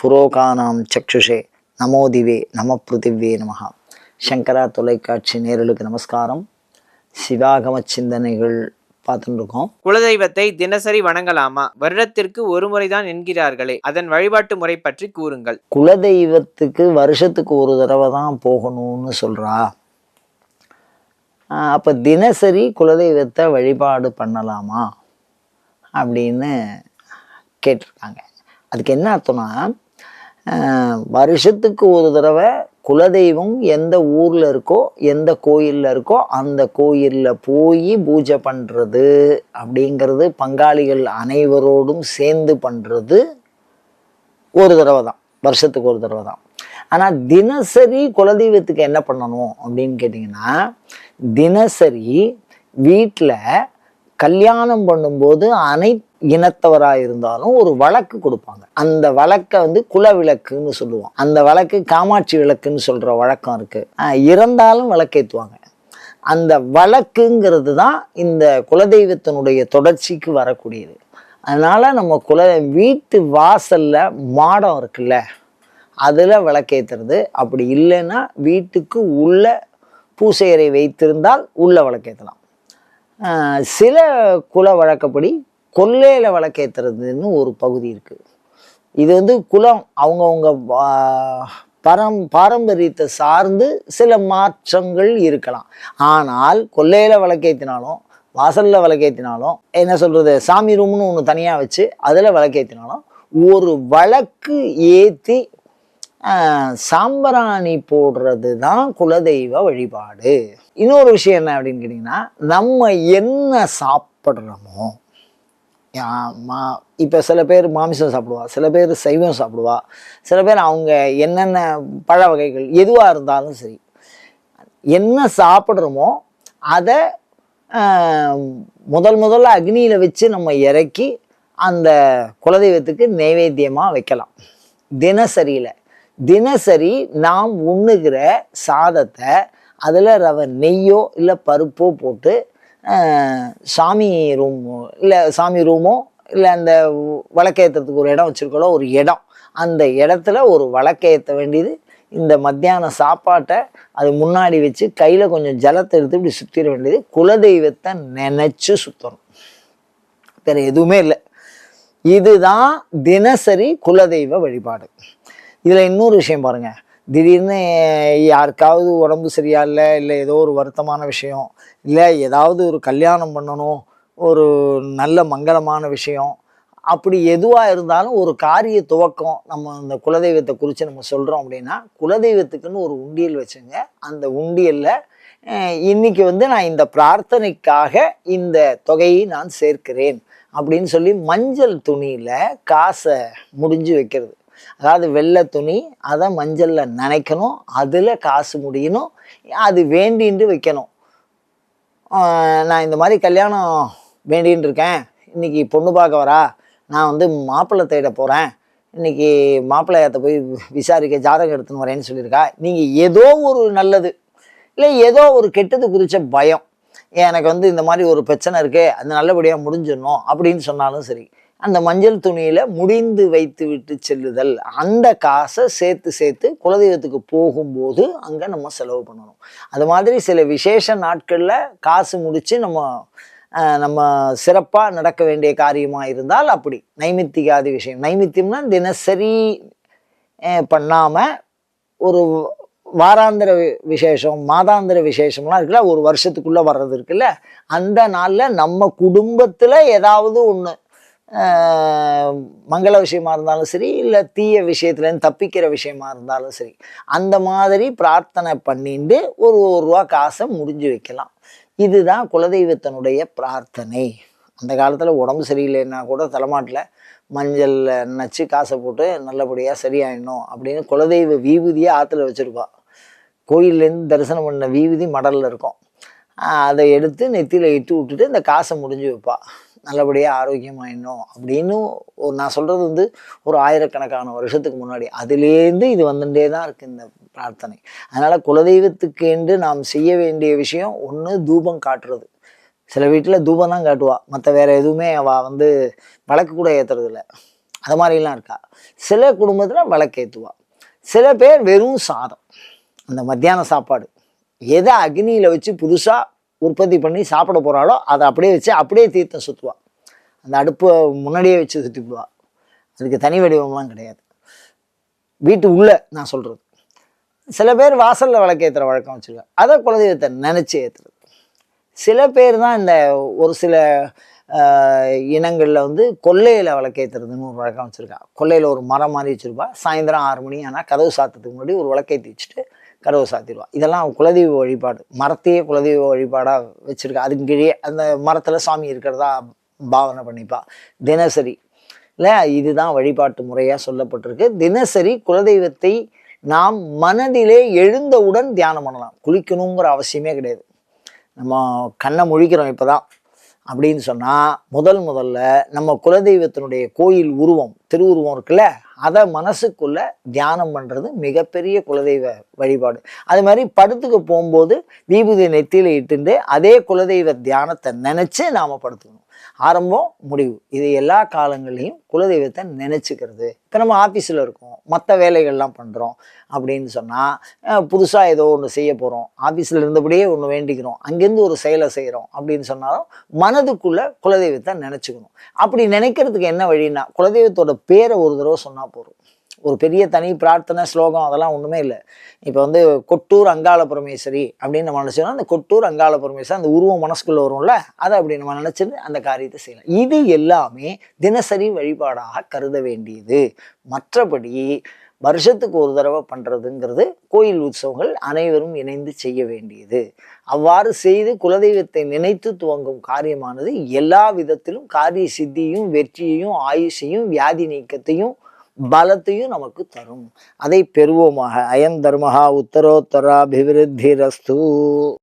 புரோகானாம் சக்ஷுஷே நமோதிவே நம பிருத்திவே நமஹா. சங்கரா தொலைக்காட்சி நேரலுக்கு நமஸ்காரம். சிவாகம சிந்தனைகள் பார்த்துட்டு இருக்கோம் குலதெய்வத்தை தினசரி வணங்கலாமா? வருடத்திற்கு ஒரு முறைதான் என்கிறார்களே அதன் வழிபாட்டு முறை பற்றி கூறுங்கள். குலதெய்வத்துக்கு வருஷத்துக்கு ஒரு தடவை தான் போகணும்னு சொல்கிறா அப்போ தினசரி குலதெய்வத்தை வழிபாடு பண்ணலாமா? அப்படின்னு கேட்டிருக்காங்க. அதுக்கு என்ன அர்த்தம்னா வருஷத்துக்கு ஒரு தடவை குலதெய்வம் எந்த ஊரில் இருக்கோ எந்த கோயிலில் இருக்கோ அந்த கோயிலில் போய் பூஜை பண்ணுறது அப்படிங்கிறது பங்காளிகள் அனைவரோடும் சேர்ந்து பண்ணுறது ஒரு தடவை தான். வருஷத்துக்கு ஒரு தடவை தான். ஆனால் தினசரி குலதெய்வத்துக்கு என்ன பண்ணணும் அப்படின்னு கேட்டிங்கன்னா தினசரி வீட்டில் கல்யாணம் பண்ணும்போது அனைத்து இனத்தவராக இருந்தாலும் ஒரு வழக்கு கொடுப்பாங்க. அந்த வழக்கை வந்து குல விளக்குன்னு சொல்லுவோம். அந்த வழக்கு காமாட்சி விளக்குன்னு சொல்கிற வழக்கம் இருக்குது இறந்தாலும் விளக்கேற்றுவாங்க அந்த வழக்குங்கிறது தான் இந்த குலதெய்வத்தினுடைய தொடர்ச்சிக்கு வரக்கூடியது. அதனால் நம்ம குல வீட்டு வாசலில் மாடம் இருக்குல்ல அதில் விளக்கேற்றுறது அப்படி இல்லைன்னா வீட்டுக்கு உள்ள பூசையறை வைத்திருந்தால் உள்ள விளக்கேற்றலாம் சில குல வழக்கப்படி கொல்லையில் வழக்கேற்றுறதுன்னு ஒரு பகுதி இருக்குது இது வந்து குலம் அவங்கவுங்க பரம் பாரம்பரியத்தை சார்ந்து சில மாற்றங்கள் இருக்கலாம். ஆனால் கொல்லையில் விளக்கேற்றினாலும் வாசலில் விளக்கேற்றினாலும் என்ன சொல்கிறது சாமி ரூம்னு ஒன்று தனியாக வச்சு அதில் விளக்கேற்றினாலும் ஒரு வழக்கு ஏற்றி சாம்பராணி போடுறது தான் குலதெய்வ வழிபாடு. இன்னொரு விஷயம் என்ன அப்படின்னு கேட்டிங்கன்னா நம்ம என்ன சாப்பிட்றோமோ மா இப்போ சில பேர் மாமிசம் சாப்பிடுவா சில பேர் சைவம் சாப்பிடுவா சில பேர் அவங்க என்னென்ன பழ வகைகள் எதுவாக இருந்தாலும் சரி என்ன சாப்பிட்றோமோ அதை முதல் முதல்ல அக்னியில் வச்சு நம்ம இறக்கி அந்த குலதெய்வத்துக்கு நைவேத்தியமாக வைக்கலாம். தினசரியில். தினசரி நாம் உண்ணுகிற சாதத்தை அதில் ரவை நெய்யோ இல்லை பருப்போ போட்டு சாமி ரூமோ இல்லை சாமி ரூமோ இல்லை அந்த விளக்கேற்றுறதுக்கு ஒரு இடம் வச்சுருக்கோம் ஒரு இடம். அந்த இடத்துல ஒரு விளக்கேற்ற வேண்டியது. இந்த மத்தியான சாப்பாட்டை அது முன்னாடி வச்சு கையில் கொஞ்சம் ஜலத்தை எடுத்து இப்படி சுற்றிட வேண்டியது. குலதெய்வத்தை நினச்சி சுற்றணும் வேறு எதுவுமே இல்லை. இதுதான் தினசரி குலதெய்வ வழிபாடு. இதில் இன்னொரு விஷயம் பாருங்கள் திடீர்னு யாருக்காவது உடம்பு சரியா இல்லை இல்லை ஏதோ ஒரு வருத்தமான விஷயம் இல்லை ஏதாவது ஒரு கல்யாணம் பண்ணணும் ஒரு நல்ல மங்களமான விஷயம் அப்படி எதுவாக இருந்தாலும் ஒரு காரிய துவக்கம் நம்ம அந்த குலதெய்வத்தை குறித்து நம்ம சொல்கிறோம் அப்படின்னா குலதெய்வத்துக்குன்னு ஒரு உண்டியல் வச்சுங்க. அந்த உண்டியலில் இன்னைக்கு வந்து நான் இந்த பிரார்த்தனைக்காக இந்த தொகையை நான் சேர்க்கிறேன் அப்படின்னு சொல்லி மஞ்சள் துணியில் காசை முடிஞ்சு வைக்கிறது. அதாவது வெள்ளை துணி அதை மஞ்சளில் நனைக்கணும் அதில் காசு முடியணும் அது வேண்டின்ட்டு வைக்கணும். நான் இந்த மாதிரி கல்யாணம் வேண்டின்னு இருக்கேன். இன்றைக்கி பொண்ணு பார்க்க வரா. நான் வந்து மாப்பிள்ளை தேட போகிறேன் இன்றைக்கி மாப்பிள்ளையத்தை போய் விசாரிக்க ஜாதகம் எடுத்துன்னு வரேன்னு சொல்லியிருக்கா. நீங்கள் ஏதோ ஒரு நல்லது இல்லை ஏதோ ஒரு கெட்டது குறித்த பயம். எனக்கு வந்து இந்த மாதிரி ஒரு பிரச்சனை இருக்குது அது நல்லபடியாக முடிஞ்சிடணும் அப்படின்னு சொன்னாலும் சரி. அந்த மஞ்சள் துணியில் முடிந்து வைத்து விட்டு செல்லுதல். அந்த காசை சேர்த்து சேர்த்து குலதெய்வத்துக்கு போகும்போது அங்கே நம்ம செலவு பண்ணணும். அது மாதிரி சில விசேஷ நாட்களில் காசு முடித்து நம்ம நம்ம சிறப்பாக நடக்க வேண்டிய காரியமாக இருந்தால் அப்படி. நைமித்திகாதி விஷயம். நைமித்தியம்னா தினசரி பண்ணாமல் ஒரு வாராந்திர விசேஷம் மாதாந்திர விசேஷம்லாம் இருக்குல்ல ஒரு வருஷத்துக்குள்ளே வர்றது இருக்குல்ல அந்த நாளில் நம்ம குடும்பத்தில் ஏதாவது ஒன்று மங்கள விஷயமா இருந்தாலும் சரி இல்லை தீய விஷயத்துலேருந்து தப்பிக்கிற விஷயமா இருந்தாலும் சரி அந்த மாதிரி பிரார்த்தனை பண்ணிட்டு ஒரு ஒரு ரூபா காசை முடிஞ்சு வைக்கலாம். இதுதான் குலதெய்வத்தினுடைய பிரார்த்தனை. அந்த காலத்தில் உடம்பு சரியில்லைன்னா கூட தலைமாட்டில் மஞ்சளில் நச்சு காசை போட்டு நல்லபடியாக சரியாயிடணும் அப்படின்னு குலதெய்வ வீபூதியை ஆற்றுல வச்சுருப்பா கோயில்லேருந்து தரிசனம் பண்ண வீபூதி மடலில் இருக்கும். அதை எடுத்து நெத்தியில் இட்டு விட்டுட்டு இந்த காசை முடிஞ்சு வைப்பாள் நல்லபடியாக ஆரோக்கியமாயிடணும் அப்படின்னு ஒரு நான் சொல்கிறது வந்து ஒரு ஆயிரக்கணக்கான வருஷத்துக்கு முன்னாடி. அதுலேருந்து இது வந்துட்டே தான் இருக்குது இந்த பிரார்த்தனை. அதனால் குலதெய்வத்துக்கு என்று நாம் செய்ய வேண்டிய விஷயம் ஒன்று தூபம் காட்டுறது. சில வீட்டில் தூபம் தான் காட்டுவா. மற்ற வேறு எதுவுமே அவள் வந்து விளக்கு கூட ஏற்றுறது இல்லை அது மாதிரிலாம் இருக்கா. சில குடும்பத்தில் விளக்கு ஏற்றுவா சில பேர் வெறும் சாதம். அந்த மத்தியான சாப்பாடு. எதை அக்னியில் வச்சு புதுசாக உற்பத்தி பண்ணி சாப்பிட போகிறாளோ அதை அப்படியே வச்சு அப்படியே தீர்த்தம் சுற்றுவாள் அந்த அடுப்பை முன்னாடியே வச்சு சுற்றிவிடுவா அதுக்கு தனி வடிவம்லாம் கிடையாது. வீட்டு உள்ளே நான் சொல்கிறது சில பேர் வாசலில் விளக்கேற்றுற வழக்கம் வச்சுருக்காங்க அதை குலதெய்வத்தை நினச்சி ஏற்றுறது சில பேர் தான் இந்த ஒரு சில இனங்களில் வந்து கொல்லையில் விளக்கேற்றுறதுன்னு ஒரு வழக்கம் வச்சுருக்கா. கொல்லையில் ஒரு மரம் மாதிரி வச்சுருப்பா. சாயந்தரம் ஆறு மணி ஆனால் கதவு சாத்தத்துக்கு முன்னாடி ஒரு விளக்கேற்றி வச்சுட்டு கதவு சாத்திடுவான். இதெல்லாம் குலதெய்வ வழிபாடு. மரத்தையே குலதெய்வ வழிபாடாக வச்சுருக்கா. அதுக்கு கீழே அந்த மரத்தில் சாமி இருக்கிறதா பாவனை பண்ணிப்பா. தினசரி. இல்லை இதுதான் வழிபாட்டு முறையாக சொல்லப்பட்டிருக்கு. தினசரி குலதெய்வத்தை நாம் மனதிலே எழுந்தவுடன் தியானம் பண்ணலாம். குளிக்கணுங்கிற அவசியமே கிடையாது. நம்ம கண்ணை முழிக்கிறோம் இப்போ தான் அப்படின்னு சொன்னால் முதல் முதல்ல நம்ம குலதெய்வத்தினுடைய கோயில் உருவம் திருவுருவம் இருக்குல்ல அதை மனசுக்குள்ள தியானம் பண்ணுறது மிகப்பெரிய குலதெய்வ வழிபாடு. அது மாதிரி படத்துக்கு போகும்போது விபூதி நெத்தியில் இட்டுண்டு அதே குலதெய்வ தியானத்தை நினச்சி நாம் படுத்துக்கணும். ஆரம்பம் முடிவு. இது எல்லா காலங்களையும் குலதெய்வத்தை நினச்சிக்கிறது. இப்போ நம்ம ஆஃபீஸில் இருக்கோம் மற்ற வேலைகள்லாம் பண்ணுறோம் அப்படின்னு சொன்னால் புதுசாக ஏதோ ஒன்று செய்ய போகிறோம் ஆஃபீஸில் இருந்தபடியே ஒன்று வேண்டிக்கிறோம். அங்கேருந்து ஒரு செயலை செய்கிறோம் அப்படின்னு சொன்னாலும் மனதுக்குள்ளே குலதெய்வத்தை நினச்சிக்கணும். அப்படி நினைக்கிறதுக்கு என்ன வழின்னா குலதெய்வத்தோட பேரை ஒரு தடவை சொன்னால் போதும். ஒரு பெரிய தனி பிரார்த்தனை ஸ்லோகம் அதெல்லாம் ஒன்றுமே இல்லை. இப்போ வந்து கொட்டூர் அங்காள பரமேஸ்வரி அப்படின்னு நம்ம நினச்சோம்னா அந்த கொட்டூர் அங்காள பரமேஸ்வரி அந்த உருவம் மனசுக்குள்ளே வரும்ல அதை அப்படி நம்ம நினச்சிட்டு அந்த காரியத்தை செய்யலாம். இது எல்லாமே தினசரி வழிபாடாக கருத வேண்டியது. மற்றபடி வருஷத்துக்கு ஒரு தடவை பண்ணுறதுங்கிறது கோயில் உற்சவங்கள் அனைவரும் இணைந்து செய்ய வேண்டியது. அவ்வாறு செய்து குலதெய்வத்தை நினைத்து துவங்கும் காரியமானது எல்லா விதத்திலும் காரிய சித்தியும் வெற்றியையும் ஆயுஷையும் வியாதி நீக்கத்தையும் பலத்தையும் நமக்கு தரும். அதை பெறுவோமாக. அயம் தர்மஹா உத்தரோத்தராபிவிருத்திரஸ்து.